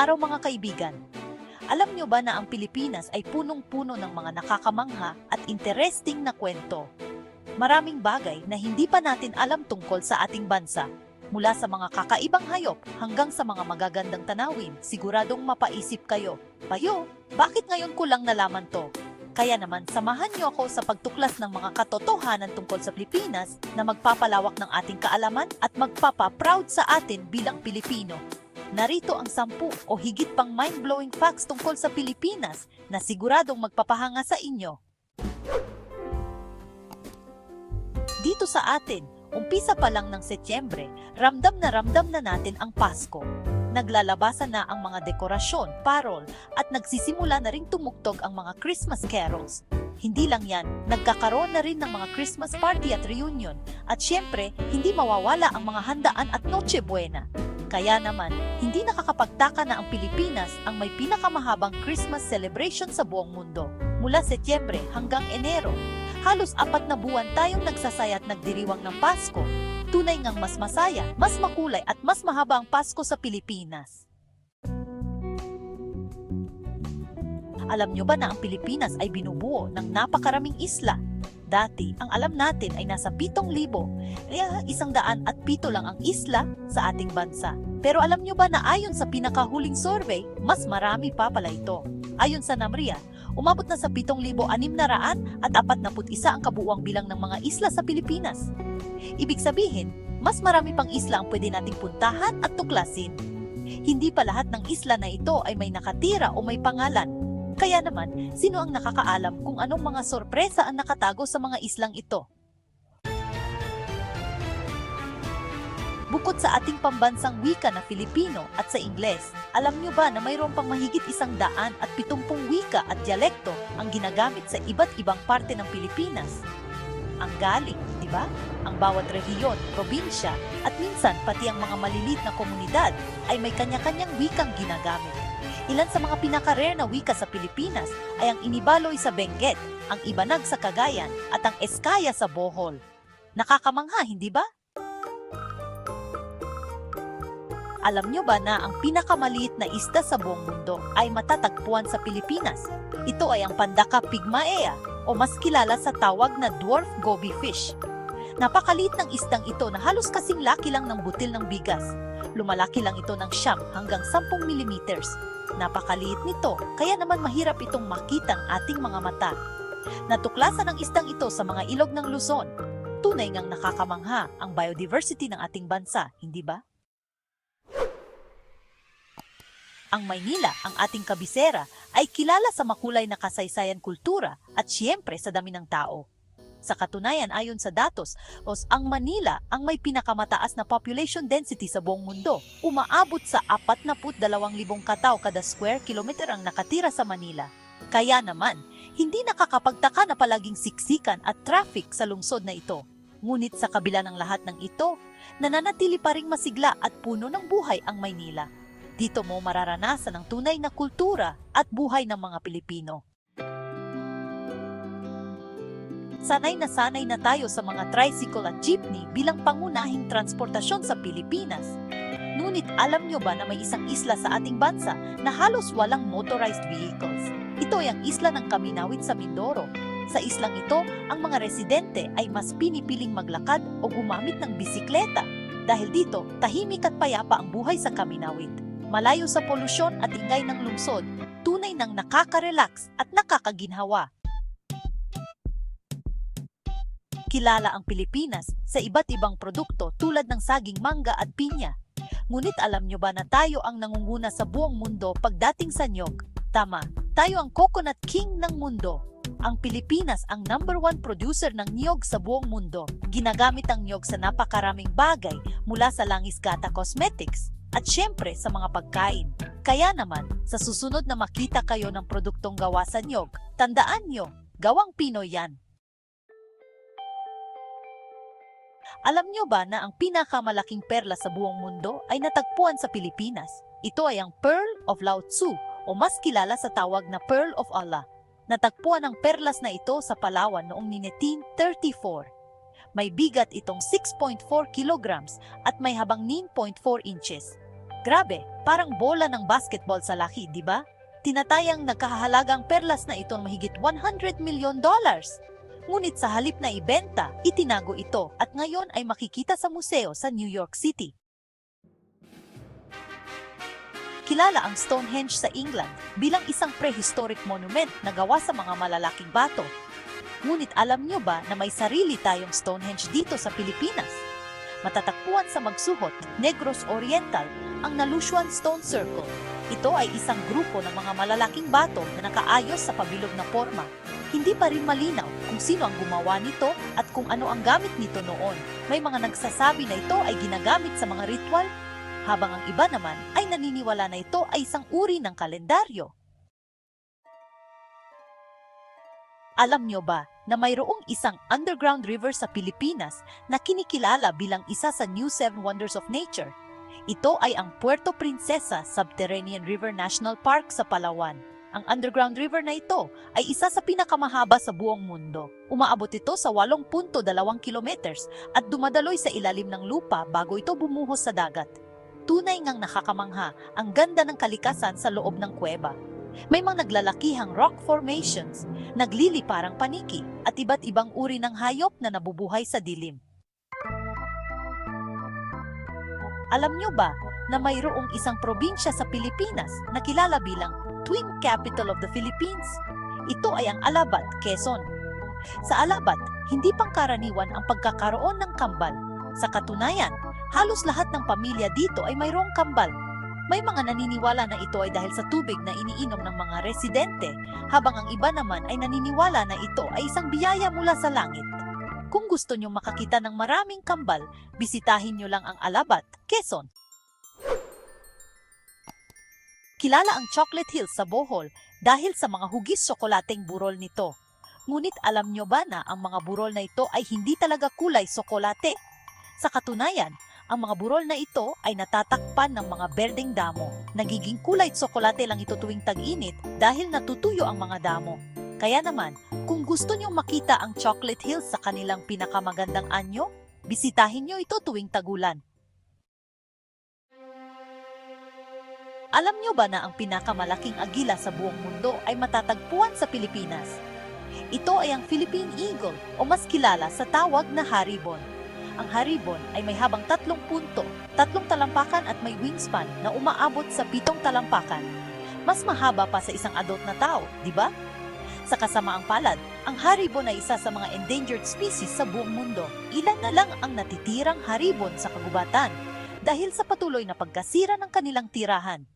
araw mga kaibigan. Alam nyo ba na ang Pilipinas ay punong-puno ng mga nakakamangha at interesting na kwento? Maraming bagay na hindi pa natin alam tungkol sa ating bansa. Mula sa mga kakaibang hayop hanggang sa mga magagandang tanawin, siguradong mapaisip kayo. Bayo, bakit ngayon ko lang nalaman to? Kaya naman, samahan niyo ako sa pagtuklas ng mga katotohanan tungkol sa Pilipinas na magpapalawak ng ating kaalaman at magpapa-proud sa atin bilang Pilipino. Narito ang sampu o higit pang mind-blowing facts tungkol sa Pilipinas na siguradong magpapahanga sa inyo. Dito sa atin, umpisa pa lang ng Setyembre, ramdam na ramdam na natin ang Pasko. Naglalabasan na ang mga dekorasyon, parol, at nagsisimula na ring tumugtog ang mga Christmas carols. Hindi lang yan, nagkakaroon na rin ng mga Christmas party at reunion. At syempre, hindi mawawala ang mga handaan at Noche Buena. Kaya naman, hindi nakakapagtaka na ang Pilipinas ang may pinakamahabang Christmas celebration sa buong mundo. Mula Setyembre hanggang Enero, halos apat na buwan tayong nagsasaya at nagdiriwang ng Pasko. Tunay ngang mas masaya, mas makulay at mas mahaba ang Pasko sa Pilipinas. Alam nyo ba na ang Pilipinas ay binubuo ng napakaraming isla? Dati, ang alam natin ay nasa 7,000, kaya isang daan at pito lang ang isla sa ating bansa. Pero alam nyo ba na ayon sa pinakahuling survey, mas marami pa pala ito. Ayon sa NAMRIA, umabot na sa 7,600 at 41 ang kabuuang bilang ng mga isla sa Pilipinas. Ibig sabihin, mas marami pang isla ang pwede nating puntahan at tuklasin. Hindi pa lahat ng isla na ito ay may nakatira o may pangalan. Kaya naman, sino ang nakakaalam kung anong mga sorpresa ang nakatago sa mga islang ito? Bukod sa ating pambansang wika na Filipino at sa Ingles, alam nyo ba na mayroon pang mahigit isang daan at pitumpung wika at dialekto ang ginagamit sa iba't ibang parte ng Pilipinas? Ang galing, di ba? Ang bawat rehiyon, probinsya, at minsan pati ang mga malilit na komunidad ay may kanya-kanyang wikang ginagamit. Ilan sa mga pinaka-rare na wika sa Pilipinas ay ang Inibaloy sa Benguet, ang Ibanag sa Cagayan, at ang Eskaya sa Bohol. Nakakamangha, hindi ba? Alam nyo ba na ang pinakamaliit na isda sa buong mundo ay matatagpuan sa Pilipinas? Ito ay ang Pandaka pygmaea o mas kilala sa tawag na dwarf goby fish. Napakaliit ng isdang ito na halos kasing laki lang ng butil ng bigas. Lumalaki lang ito ng siyam hanggang 10 millimeters. Napakaliit nito, kaya naman mahirap itong makita ng ating mga mata. Natuklasan ang isdang ito sa mga ilog ng Luzon. Tunay ngang nakakamangha ang biodiversity ng ating bansa, hindi ba? Ang Maynila, ang ating kabisera, ay kilala sa makulay na kasaysayan kultura at siyempre sa dami ng tao. Sa katunayan ayon sa datos, os ang Manila ang may pinakamataas na population density sa buong mundo. Umaabot sa 42,000 katao kada square kilometer ang nakatira sa Manila. Kaya naman, hindi nakakapagtaka na palaging siksikan at traffic sa lungsod na ito. Ngunit sa kabila ng lahat ng ito, nananatili pa ring masigla at puno ng buhay ang Maynila. Dito mo mararanasan ang tunay na kultura at buhay ng mga Pilipino. Sanay na sanay na tayo sa mga tricycle at jeepney bilang pangunahing transportasyon sa Pilipinas. Ngunit alam nyo ba na may isang isla sa ating bansa na halos walang motorized vehicles? Ito ay ang isla ng Kaminawit sa Mindoro. Sa islang ito, ang mga residente ay mas pinipiling maglakad o gumamit ng bisikleta. Dahil dito, tahimik at payapa ang buhay sa Kaminawit. Malayo sa polusyon at ingay ng lungsod, tunay ng nakaka-relax at nakakaginhawa. Kilala ang Pilipinas sa iba't ibang produkto tulad ng saging mangga at pinya. Ngunit alam nyo ba na tayo ang nangunguna sa buong mundo pagdating sa nyog? Tama, tayo ang coconut king ng mundo. Ang Pilipinas ang number one producer ng niyog sa buong mundo. Ginagamit ang niyog sa napakaraming bagay mula sa langis gata cosmetics at syempre sa mga pagkain. Kaya naman, sa susunod na makita kayo ng produktong gawa sa niyog, tandaan nyo, gawang Pinoy yan. Alam nyo ba na ang pinakamalaking perla sa buong mundo ay natagpuan sa Pilipinas? Ito ay ang Pearl of Lao Tzu o mas kilala sa tawag na Pearl of Allah. Natagpuan ang perlas na ito sa Palawan noong 1934. May bigat itong 6.4 kilograms at may habang 9.4 inches. Grabe, parang bola ng basketball sa laki, di ba? Tinatayang nagkahalagang perlas na ito mahigit 100 million dollars. Ngunit sa halip na ibenta, itinago ito at ngayon ay makikita sa museo sa New York City. Kilala ang Stonehenge sa England bilang isang prehistoric monument na gawa sa mga malalaking bato. Ngunit alam nyo ba na may sarili tayong Stonehenge dito sa Pilipinas? Matatagpuan sa magsuhot, Negros Oriental, ang Nalushuan Stone Circle. Ito ay isang grupo ng mga malalaking bato na nakaayos sa pabilog na forma. Hindi pa rin malinaw kung sino ang gumawa nito at kung ano ang gamit nito noon. May mga nagsasabi na ito ay ginagamit sa mga ritual, habang ang iba naman ay naniniwala na ito ay isang uri ng kalendaryo. Alam nyo ba na mayroong isang underground river sa Pilipinas na kinikilala bilang isa sa New Seven Wonders of Nature? Ito ay ang Puerto Princesa Subterranean River National Park sa Palawan. Ang underground river na ito ay isa sa pinakamahaba sa buong mundo. Umaabot ito sa 8.2 kilometers at dumadaloy sa ilalim ng lupa bago ito bumuhos sa dagat. Tunay ngang nakakamangha ang ganda ng kalikasan sa loob ng kuweba. May mga naglalakihang rock formations, nagliliparang paniki at iba't ibang uri ng hayop na nabubuhay sa dilim. Alam nyo ba na mayroong isang probinsya sa Pilipinas na kilala bilang Twin Capital of the Philippines? Ito ay ang Alabat, Quezon. Sa Alabat, hindi pangkaraniwan ang pagkakaroon ng kambal. Sa katunayan, halos lahat ng pamilya dito ay mayroong kambal. May mga naniniwala na ito ay dahil sa tubig na iniinom ng mga residente, habang ang iba naman ay naniniwala na ito ay isang biyaya mula sa langit. Kung gusto nyo makakita ng maraming kambal, bisitahin nyo lang ang Alabat, Quezon. Kilala ang Chocolate Hills sa Bohol dahil sa mga hugis tsokolateng burol nito. Ngunit alam nyo ba na ang mga burol na ito ay hindi talaga kulay tsokolate? Sa katunayan, ang mga burol na ito ay natatakpan ng mga berdeng damo. Nagiging kulay tsokolate lang ito tuwing tag-init dahil natutuyo ang mga damo. Kaya naman, kung gusto nyong makita ang Chocolate Hills sa kanilang pinakamagandang anyo, bisitahin nyo ito tuwing tagulan. Alam nyo ba na ang pinakamalaking agila sa buong mundo ay matatagpuan sa Pilipinas? Ito ay ang Philippine Eagle o mas kilala sa tawag na haribon. Ang haribon ay may habang tatlong punto, tatlong talampakan at may wingspan na umaabot sa pitong talampakan. Mas mahaba pa sa isang adult na tao, di ba? Sa kasamaang palad, ang haribon ay isa sa mga endangered species sa buong mundo. Ilan na lang ang natitirang haribon sa kagubatan dahil sa patuloy na pagkasira ng kanilang tirahan.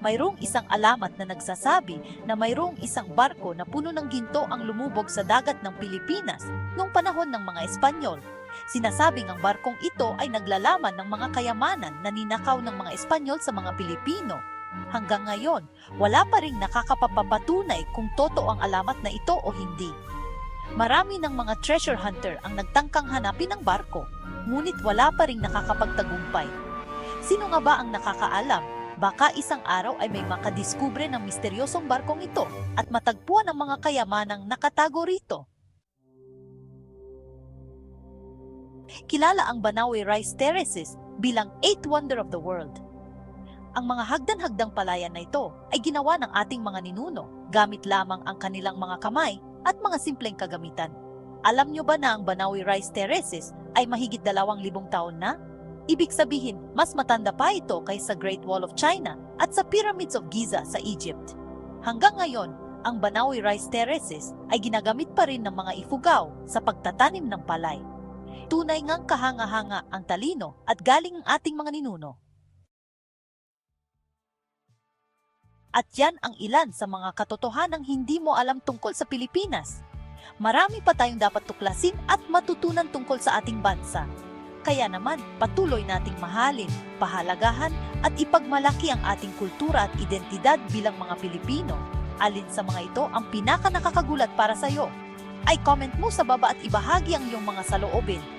Mayroong isang alamat na nagsasabi na mayroong isang barko na puno ng ginto ang lumubog sa dagat ng Pilipinas noong panahon ng mga Espanyol. Sinasabing ang barkong ito ay naglalaman ng mga kayamanan na ninakaw ng mga Espanyol sa mga Pilipino. Hanggang ngayon, wala pa ring nakakapapapatunay kung totoo ang alamat na ito o hindi. Marami ng mga treasure hunter ang nagtangkang hanapin ang barko, ngunit wala pa ring nakakapagtagumpay. Sino nga ba ang nakakaalam? Baka isang araw ay may makadiskubre ng misteryosong barkong ito at matagpuan ang mga kayamanang nakatago rito. Kilala ang Banawe Rice Terraces bilang Eighth Wonder of the World. Ang mga hagdan-hagdang palayan na ito ay ginawa ng ating mga ninuno gamit lamang ang kanilang mga kamay at mga simpleng kagamitan. Alam nyo ba na ang Banawe Rice Terraces ay mahigit dalawang libong taon na? Ibig sabihin, mas matanda pa ito kaysa Great Wall of China at sa Pyramids of Giza sa Egypt. Hanggang ngayon, ang Banawe Rice Terraces ay ginagamit pa rin ng mga ifugaw sa pagtatanim ng palay. Tunay ngang kahanga-hanga ang talino at galing ang ating mga ninuno. At yan ang ilan sa mga katotohanang hindi mo alam tungkol sa Pilipinas. Marami pa tayong dapat tuklasin at matutunan tungkol sa ating bansa. Kaya naman, patuloy nating mahalin, pahalagahan at ipagmalaki ang ating kultura at identidad bilang mga Pilipino. Alin sa mga ito ang pinaka nakakagulat para sa iyo? Ay comment mo sa baba at ibahagi ang iyong mga saloobin